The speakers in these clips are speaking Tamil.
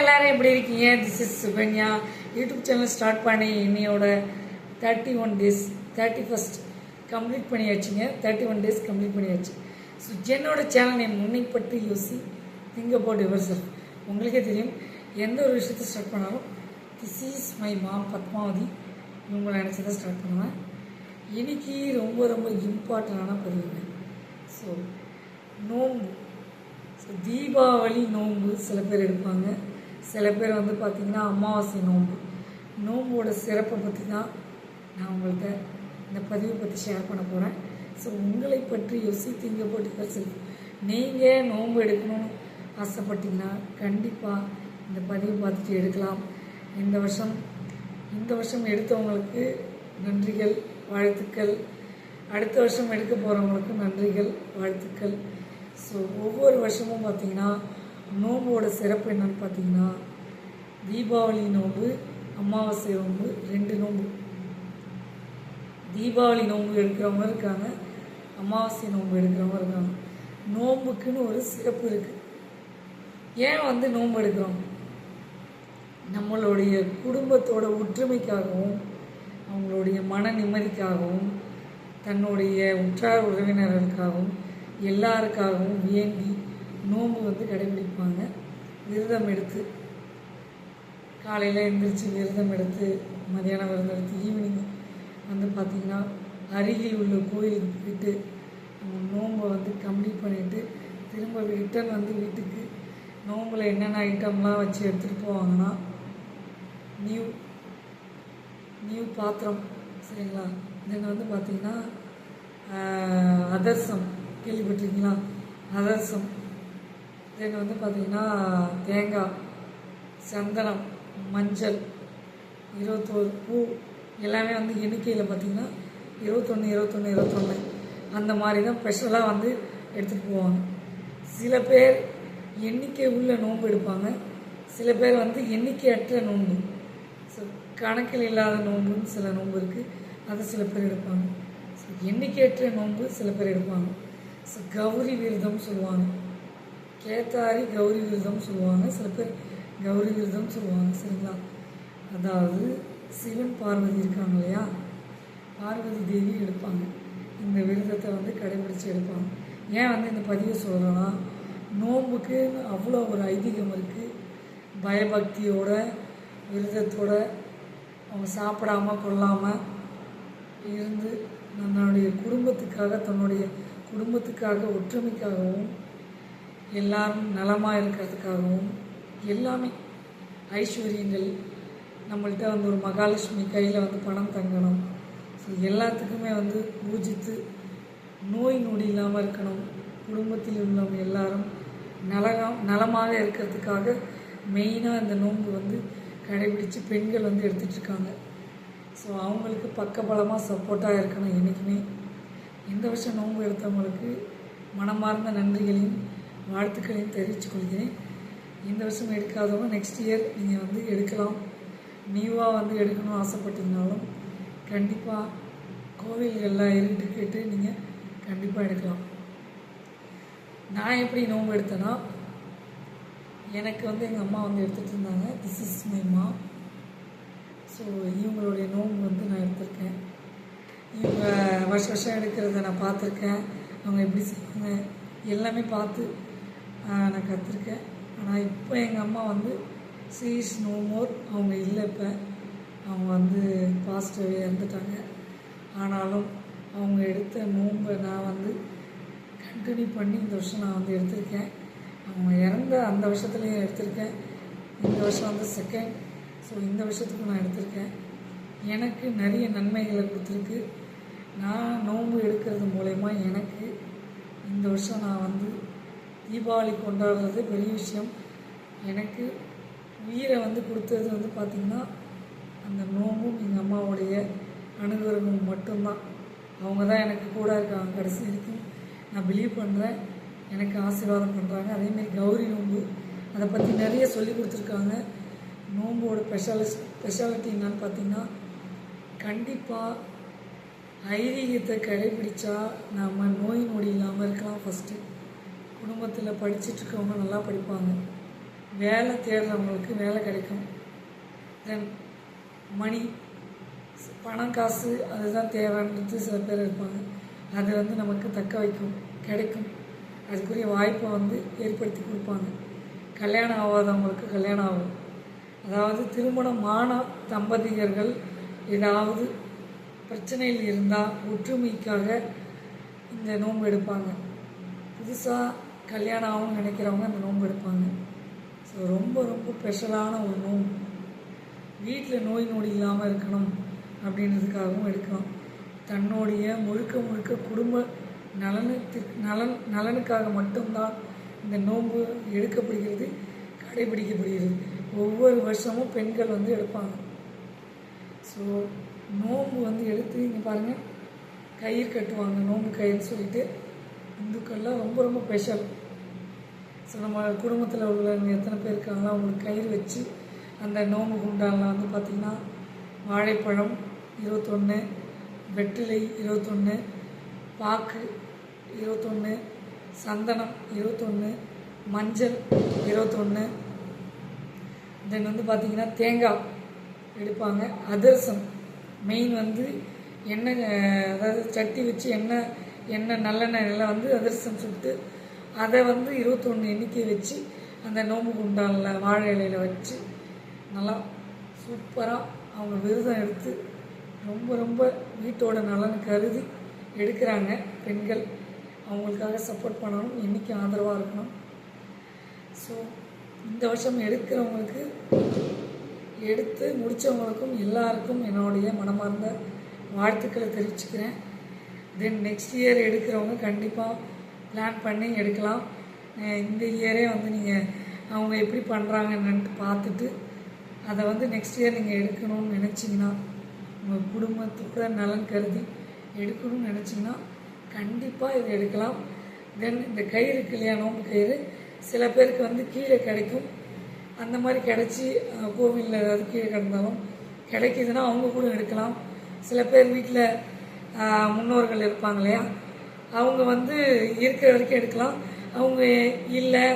எல்லாரும் எப்படி இருக்கீங்க? This is Sukanya YouTube channel start பண்ணி இன்னையோட thirty one days thirty first complete பண்ணியாச்சுங்க. Thirty one days complete பண்ணியாச்சு. ஸோ என்னோட சேனல் என் முன்னைப்பட்டு யோசி திங்க் அபவுட் யுவர் செல்ஃப் உங்களுக்கே தெரியும் எந்த ஒரு விஷயத்தை ஸ்டார்ட் பண்ணாலும் this is my mom Padmavathi. இவங்களை நினச்சி தான் ஸ்டார்ட் பண்ணுவேன். இன்னைக்கு ரொம்ப ரொம்ப இம்பார்ட்டண்டான பதிவுங்க. ஸோ நோம்பு ஸோ தீபாவளி நோன்பு சில பேர் எடுப்பாங்க. சில பேர் வந்து பார்த்திங்கன்னா அமாவாசை நோன்பு. நோம்போட சிறப்பை பற்றி தான் நான் உங்கள்கிட்ட இந்த பதிவை பற்றி ஷேர் பண்ண போகிறேன் ஸோ உங்களை பற்றி யோசித்தீங்க போட்டு செல்ஃப் நீங்கள் நோன்பு எடுக்கணும்னு ஆசைப்பட்டீங்கன்னா கண்டிப்பாக இந்த பதிவை பார்த்துட்டு எடுக்கலாம். இந்த வருஷம் இந்த வருஷம் எடுத்தவங்களுக்கு நன்றிகள் வாழ்த்துக்கள். அடுத்த வருஷம் எடுக்க போகிறவங்களுக்கு நன்றிகள் வாழ்த்துக்கள். ஸோ ஒவ்வொரு வருஷமும் பார்த்திங்கன்னா நோம்போட சிறப்பு என்னன்னு பார்த்தீங்கன்னா தீபாவளி நோன்பு அமாவாசை நோன்பு ரெண்டு நோன்பு தீபாவளி நோன்பு எடுக்கிறவங்க இருக்காங்க அமாவாசை நோன்பு எடுக்கிறவங்க இருக்காங்க. நோம்புக்குன்னு ஒரு சிறப்பு இருக்குது ஏன் வந்து நோன்பு எடுக்கிறோம்? நம்மளுடைய குடும்பத்தோட ஒற்றுமைக்காகவும் அவங்களுடைய மன நிம்மதிக்காகவும் தன்னுடைய உற்றார் உறவினர்களுக்காகவும் எல்லாருக்காகவும் வேண்டி நோன்பு வந்து கடைபிடிப்பாங்க. விரதம் எடுத்து காலையில் எழுந்திரிச்சு விரதம் எடுத்து மதியானம் விரதம் எடுத்து ஈவினிங் வந்து பார்த்திங்கன்னா அருகில் உள்ள கோயிலுக்கு போயிட்டு நோன்பை வந்து கம்ப்ளீட் பண்ணிவிட்டு திரும்ப ரிட்டர்ன் வந்து வீட்டுக்கு நோம்பில் என்னென்ன ஐட்டம்லாம் வச்சு எடுத்துகிட்டு போவாங்கன்னா நியூ நியூ பாத்திரம் சரிங்களா? தென் வந்து பார்த்திங்கன்னா அதர்சம். கேள்விப்பட்டிருக்கீங்களா? அதர்சம். தென் வந்து பார்த்திங்கன்னா தேங்காய் சந்தனம் மஞ்சள் இருபத்தோரு பூ எல்லாமே வந்து எண்ணிக்கையில் பார்த்திங்கன்னா இருபத்தொன்று இருபத்தொன்று இருபத்தொன்று அந்த மாதிரி தான் ஸ்பெஷலாக வந்து எடுத்துகிட்டு போவாங்க. சில பேர் எண்ணிக்கை உள்ள நோன்பு எடுப்பாங்க. சில பேர் வந்து எண்ணிக்கையற்ற நோன்பு. ஸோ கணக்கில் இல்லாத நோன்புன்னு சில நோன்பு இருக்குது அதை சில பேர் எடுப்பாங்க. ஸோ எண்ணிக்கையற்ற நோன்பு சில பேர் எடுப்பாங்க. ஸோ கௌரி விரதம் சொல்லுவாங்க. கேத்தாரி கௌரி விரதம் சொல்லுவாங்க. சில பேர் கௌரி விரதம் சொல்லுவாங்க. சரிங்களா? அதாவது சிவன் பார்வதி இருக்காங்க இல்லையா? பார்வதி தேவி எடுப்பாங்க. இந்த விரதத்தை வந்து கடைபிடிச்சு எடுப்பாங்க. ஏன் வந்து இந்த பதிவை சொல்கிறேன்னா நோன்புக்கு அவ்வளோ ஒரு ஐதீகம் இருக்குது பயபக்தியோட விரதத்தோட அவங்க சாப்பிடாம கொள்ளாமல் இருந்து தன்னுடைய குடும்பத்துக்காக தன்னுடைய குடும்பத்துக்காக ஒற்றுமைக்காகவும் எல்லாரும் நலமாக இருக்கிறதுக்காகவும் எல்லாமே ஐஸ்வர்யங்கள் நம்மள்கிட்ட வந்து ஒரு மகாலட்சுமி கையில் வந்து பணம் தங்கணும். ஸோ எல்லாத்துக்குமே வந்து பூஜித்து நோய் நொடி இல்லாமல் இருக்கணும். குடும்பத்தில் உள்ளவங்க எல்லாரும் நலகம் நலமாக இருக்கிறதுக்காக மெயினாக இந்த நோன்பு வந்து கடைபிடித்து பெண்கள் வந்து எடுத்துட்ருக்காங்க. ஸோ அவங்களுக்கு பக்கபலமாக சப்போர்ட்டாக இருக்கணும் என்றைக்குமே இந்த வருஷம் நோன்பு எடுத்தவங்களுக்கு மனமார்ந்த நன்றிகளையும் வாழ்த்துக்களையும் தெரிவித்துக் கொள்கிறேன். இந்த வருஷம் எடுக்காதவங்க நெக்ஸ்ட் இயர் நீங்கள் வந்து எடுக்கலாம். நியூவாக வந்து எடுக்கணும்னு ஆசைப்பட்டிருந்தாலும் கண்டிப்பாக கோவில்களில் இருந்து கேட்டு நீங்கள் கண்டிப்பாக எடுக்கலாம். நான் எப்படி நோம்பு எடுத்தேன்னா எனக்கு வந்து எங்கள் அம்மா வந்து எடுத்துகிட்டு இருந்தாங்க. This is my ma so இவங்களுடைய நோம்பு வந்து நான் எடுத்திருக்கேன். இவங்க வருஷ வருஷம் எடுக்கிறத நான் பார்த்துருக்கேன். அவங்க எப்படி செய்வாங்க எல்லாமே பார்த்து நான் கற்றுருக்கேன் ஆனால் இப்போ எங்கள் அம்மா வந்து சீஸ் நோ மோர் அவங்க இல்லை இப்போ. அவங்க வந்து பாசிட்டிவே இறந்துட்டாங்க. ஆனாலும் அவங்க எடுத்த நோன்பை நான் வந்து கண்டினியூ பண்ணி இந்த வருஷம் நான் வந்து எடுத்திருக்கேன். அவங்க இறந்த அந்த வருஷத்துலேயும் எடுத்திருக்கேன். இந்த வருஷம் வந்து செகண்ட் ஸோ இந்த வருஷத்துக்கு நான் எடுத்திருக்கேன். எனக்கு நிறைய நன்மைகளை கொடுத்துருக்கு. நான் நோன்பு எடுக்கிறது மூலயமா எனக்கு இந்த வருஷம் நான் வந்து தீபாவளி கொண்டாடுறது பெரிய விஷயம். எனக்கு உயிரை வந்து கொடுத்தது வந்து பார்த்திங்கன்னா அந்த நோம்பும் எங்கள் அம்மாவுடைய அனுகிரகமும் மட்டும்தான். அவங்க தான் எனக்கு கூட இருக்காங்க கடைசி வரைக்கும். நான் பிலீவ் பண்ணுறேன் எனக்கு ஆசீர்வாதம் பண்ணுறாங்க அதேமாரி கௌரி நோம்பு அதை பற்றி நிறைய சொல்லி கொடுத்துருக்காங்க. நோம்போட ஸ்பெஷாலிஸ்ட் ஸ்பெஷாலிட்டி என்னன்னு பார்த்தீங்கன்னா கண்டிப்பாக ஐதீகத்தை கடைபிடிச்சா நம்ம நோய் நொடி இல்லாமல் இருக்கலாம் ஃபஸ்ட்டு குடும்பத்தில் படிச்சுட்டு இருக்கவங்க நல்லா படிப்பாங்க. வேலை தேடுறவங்களுக்கு வேலை கிடைக்கும். தென் மணி பணம் காசு அதுதான் தேவைன்றது சில பேர் இருப்பாங்க. அது வந்து நமக்கு தக்க வைக்கும் கிடைக்கும். அதுக்குரிய வாய்ப்பை வந்து ஏற்படுத்தி கொடுப்பாங்க. கல்யாணம் ஆகாதவங்களுக்கு கல்யாணம் ஆகும். அதாவது திருமணமான தம்பதியர்கள் ஏதாவது பிரச்சனையில் இருந்தால் ஒற்றுமைக்காக இந்த நோன்பு எடுப்பாங்க. புதுசாக கல்யாணம் ஆகும்னு நினைக்கிறவங்க அந்த நோன்பு எடுப்பாங்க. ஸோ ரொம்ப ரொம்ப ஸ்பெஷலான ஒரு நோன்பு. வீட்டில் நோய் நொடி இல்லாமல் இருக்கணும் அப்படின்றதுக்காகவும் எடுக்கலாம். தன்னுடைய முழுக்க முழுக்க குடும்ப நலனுக்கு நலன் நலனுக்காக மட்டும்தான் இந்த நோன்பு எடுக்கப்படுகிறது கடைபிடிக்கப்படுகிறது. ஒவ்வொரு வருஷமும் பெண்கள் வந்து எடுப்பாங்க. ஸோ நோன்பு வந்து எடுத்து இங்கே பாருங்கள் கயிறு கட்டுவாங்க நோன்பு கயிறு சொல்லிட்டு இந்துக்கள்லாம் ரொம்ப ரொம்ப ஸ்பெஷல் ஸோ நம்ம குடும்பத்தில் உள்ளவங்க எத்தனை பேர் இருக்காங்களோ அவங்களுக்கு கயிறு வச்சு அந்த நோம்பு குண்டானில் வந்து பார்த்திங்கன்னா வாழைப்பழம் இருபத்தொன்று வெற்றிலை இருபத்தொன்று பாக்கு இருபத்தொன்று சந்தனம் இருபத்தொன்று மஞ்சள் இருபத்தொன்று தென் வந்து பார்த்திங்கன்னா தேங்காய் எடுப்பாங்க. அதிரசம். மெயின் வந்து எண்ணெய் அதாவது சட்டி வச்சு எண்ணெய் எண்ணெய் நல்லெண்ணெயில் வந்து அதிரசம் சுட்டு அதை வந்து இருபத்தொன்று எண்ணிக்கை வச்சு அந்த நோம்பு குண்டானில் வாழை இலையில் வச்சு நல்லா சூப்பராக அவங்க விரதம் எடுத்து ரொம்ப ரொம்ப வீட்டோட நலன் கருதி எடுக்கிறாங்க பெண்கள். அவங்களுக்காக சப்போர்ட் பண்ணணும் என்றைக்கும் ஆதரவாக இருக்கணும். ஸோ இந்த வருஷம் எடுக்கிறவங்களுக்கு எடுத்து முடித்தவங்களுக்கும் எல்லாருக்கும் என்னுடைய மனமார்ந்த வாழ்த்துக்களை தெரிவிச்சுக்கிறேன். தென் நெக்ஸ்ட் இயர் எடுக்கிறவங்க கண்டிப்பாக பிளான் பண்ணி எடுக்கலாம். இந்த இயரே வந்து நீங்கள் அவங்க எப்படி பண்ணுறாங்கன்னு பார்த்துட்டு அதை வந்து நெக்ஸ்ட் இயர் நீங்கள் எடுக்கணும்னு நினச்சிங்கன்னா உங்கள் குடும்பத்தோட நலன் கருதி எடுக்கணும்னு நினச்சிங்கன்னா கண்டிப்பாக இதை எடுக்கலாம். தென் இந்த கயிறு இருக்கு இல்லையா நோம்பு கயிறு சில பேருக்கு வந்து கீழே கிடைக்கும். அந்த மாதிரி கிடச்சி கோவிலில் ஏதாவது கீழே கிடந்தாலும் கிடைக்கிதுன்னா அவங்க கூட எடுக்கலாம். சில பேர் வீட்டில் முன்னோர்கள் இருப்பாங்க இல்லையா? அவங்க வந்து இருக்கிற வரைக்கும் எடுக்கலாம். அவங்க இல்லை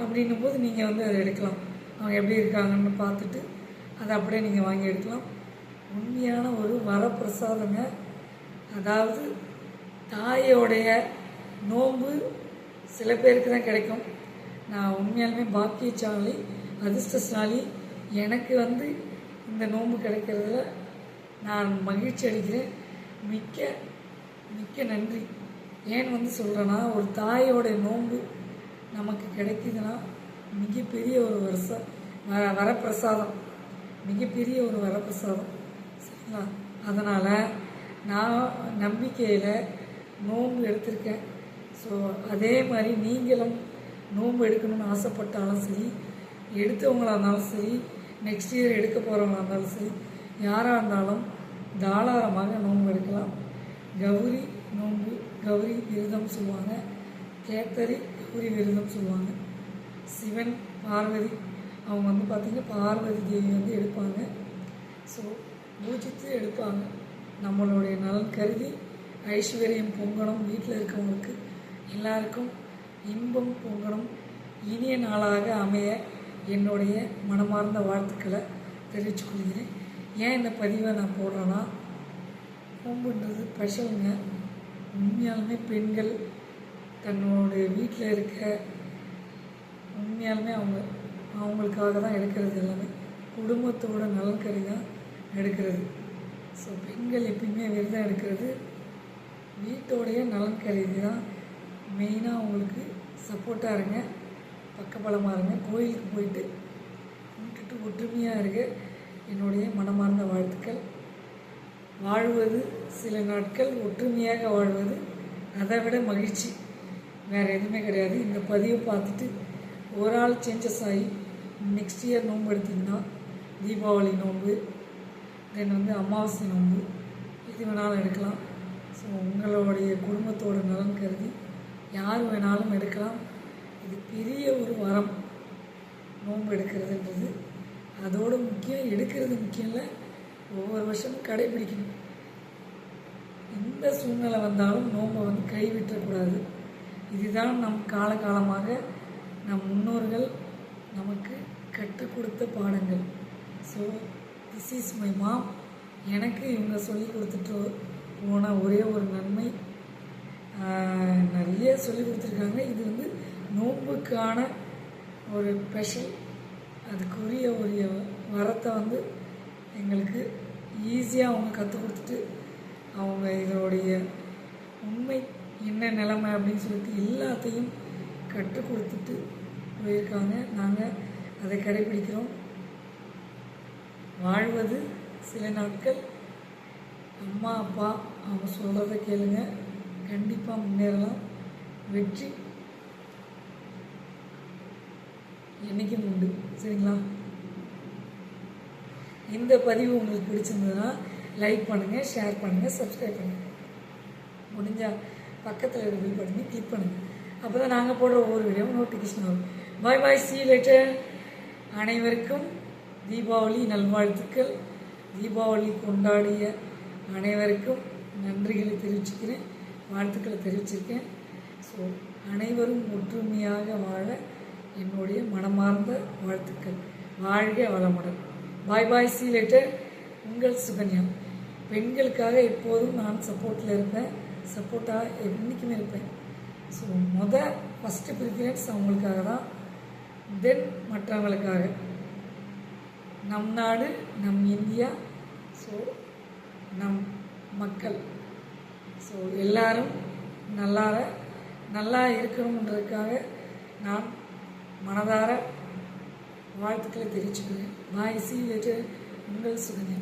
அப்படின்னும் போது நீங்கள் வந்து அதை எடுக்கலாம். அவங்க எப்படி இருக்காங்கன்னு பார்த்துட்டு அதை அப்படியே நீங்கள் வாங்கி எடுக்கலாம். உண்மையான ஒரு வரப்பிரசாதங்க. அதாவது தாயோடைய நோன்பு சில பேருக்கு தான் கிடைக்கும். நான் உண்மையாலுமே பாக்கியசாலி அதிர்ஷ்டசாலி. எனக்கு வந்து இந்த நோன்பு கிடைக்கிறதுல நான் மகிழ்ச்சி அடைகிறேன் மிக்க மிக்க நன்றி. ஏன் வந்து சொல்கிறேன்னா ஒரு தாயோட நோன்பு நமக்கு கிடைக்குதுன்னா மிகப்பெரிய ஒரு வருஷம் வர வரப்பிரசாதம். மிகப்பெரிய ஒரு வரப்பிரசாதம். சரிங்களா? அதனால் நான் நம்பிக்கையில் நோன்பு எடுத்திருக்கேன். ஸோ அதே மாதிரி நீங்களும் நோன்பு எடுக்கணும்னு ஆசைப்பட்டாலும் சரி எடுத்தவங்களாக இருந்தாலும் சரி நெக்ஸ்ட் இயர் எடுக்க போகிறவங்களா இருந்தாலும் சரி யாராக இருந்தாலும் தாளாரமாக நோன்பு எடுக்கலாம். கௌரி நோன்பு கௌரி விரதம் சொல்லுவாங்க. கேத்தரி கௌரி விரதம் சொல்லுவாங்க. சிவன் பார்வதி அவங்க வந்து பார்த்திங்கன்னா பார்வதி தேவி வந்து எடுப்பாங்க. ஸோ பூஜித்து எடுப்பாங்க. நம்மளுடைய நலன் கருதி ஐஸ்வர்யம் பொங்கணும் வீட்டில் இருக்கவங்களுக்கு எல்லாருக்கும் இன்பம் பொங்கணும். இனிய நாளாக அமைய என்னுடைய மனமார்ந்த வாழ்த்துக்களை தெரிவித்துக் கொள்கிறேன் ஏன் இந்த பதிவை நான் போடுறேன்னா நோம்புன்றது ஸ்பெஷலுங்க உண்மையாலுமே பெண்கள் தன்னோடைய வீட்டில் இருக்க உண்மையாலுமே அவங்க அவங்களுக்காக தான் எடுக்கிறது எல்லாமே. குடும்பத்தோட நலன் கறி தான் எடுக்கிறது. ஸோ பெண்கள் எப்பயுமே விரதம் எடுக்கிறது வீட்டோடைய நலன் கருதி தான் மெயினாக அவங்களுக்கு சப்போர்ட்டாக இருங்க பக்கபலமாக இருங்க. கோயிலுக்கு போயிட்டு கும்பிட்டுட்டு ஒற்றுமையாக இருக்க என்னுடைய மனமார்ந்த வாழ்த்துக்கள். வாழ்வது சில நாட்கள் ஒற்றுமையாக வாழ்வது அதை விட மகிழ்ச்சி. வேறு எதுவுமே கிடையாது. இந்த பதிவை பார்த்துட்டு ஒரு ஆள் சேஞ்சஸ் ஆகி நெக்ஸ்ட் இயர் நோன்பு எடுத்திங்கன்னா தீபாவளி நோன்பு தென் வந்து அமாவாசை நோன்பு இது வேணாலும் எடுக்கலாம். ஸோ உங்களுடைய குடும்பத்தோட நலன் கருதி யார் வேணாலும் எடுக்கலாம். இது பெரிய ஒரு வரம் நோன்பு எடுக்கிறதுன்றது. அதோட முக்கியம் எடுக்கிறது முக்கியம் இல்லை. ஒவ்வொரு வருஷமும் கடைபிடிக்கணும். எந்த சூழ்நிலை வந்தாலும் நோன்பை வந்து கைவிட்டக்கூடாது. இதுதான் நம் காலகாலமாக நம் முன்னோர்கள் நமக்கு கற்றுக் கொடுத்த பாடங்கள். So this is my mom எனக்கு இவங்க சொல்லி கொடுத்துட்டு போன ஒரே ஒரு நன்மை. நிறைய சொல்லி கொடுத்துருக்காங்க. இது வந்து நோன்புக்கான ஒரு ஸ்பெஷல் அதுக்குரிய உரிய வரத்தை வந்து எங்களுக்கு ஈஸியாக அவங்க கற்றுக் கொடுத்துட்டு அவங்க இதோடைய உண்மை என்ன நிலைமை அப்படின்னு சொல்லிட்டு எல்லாத்தையும் கற்றுக் கொடுத்துட்டு போயிருக்காங்க. நாங்கள் அதை கடைபிடிக்கிறோம். வாழ்வது சில நாட்கள் அம்மா அப்பா அவங்க சொல்கிறத கேளுங்க. கண்டிப்பாக முன்னேறலாம். வெற்றி என்றைக்கும் உண்டு. சரிங்களா? இந்த பதிவு உங்களுக்கு பிடிச்சிருந்ததுன்னா லைக் பண்ணுங்கள் ஷேர் பண்ணுங்கள் சப்ஸ்கிரைப் பண்ணுங்கள் முடிஞ்சால் பக்கத்தில் இருக்க பில் பட்டனை கிளிக் பண்ணுங்கள் அப்போ தான் நாங்கள் போடுற ஒவ்வொரு வீடியோவும் நோட்டிஃபிகேஷன் வரும். பாய் பாய் சி லேட்டர் அனைவருக்கும் தீபாவளி நல்வாழ்த்துக்கள். தீபாவளி கொண்டாடிய அனைவருக்கும் நன்றிகளை தெரிவிச்சுக்கிறேன். வாழ்த்துக்களை தெரிவிச்சிருக்கேன். ஸோ அனைவரும் ஒற்றுமையாக வாழ என்னுடைய மனமார்ந்த வாழ்த்துக்கள். வாழ்க வளமுடன். பாய் பாய் சி லேட்டர் உங்கள் சுகன்யா. பெண்களுக்காக எப்போதும் நான் சப்போர்ட்டில் இருப்பேன். சப்போர்ட்டாக என்றைக்குமே இருப்பேன். ஸோ முத ஃபஸ்ட்டு ப்ரிஃபரன்ஸ் அவங்களுக்காக தான். தென் மற்றவங்களுக்காக. நம் நாடு நம் இந்தியா. ஸோ நம் மக்கள். ஸோ எல்லாரும் நல்லார நல்லா இருக்கணுன்றதுக்காக நான் மனதார வாழ்த்துக்களை தெரிவிச்சுக்கிறேன். பாய் சி லேட்டர் உங்கள் சுகன்யா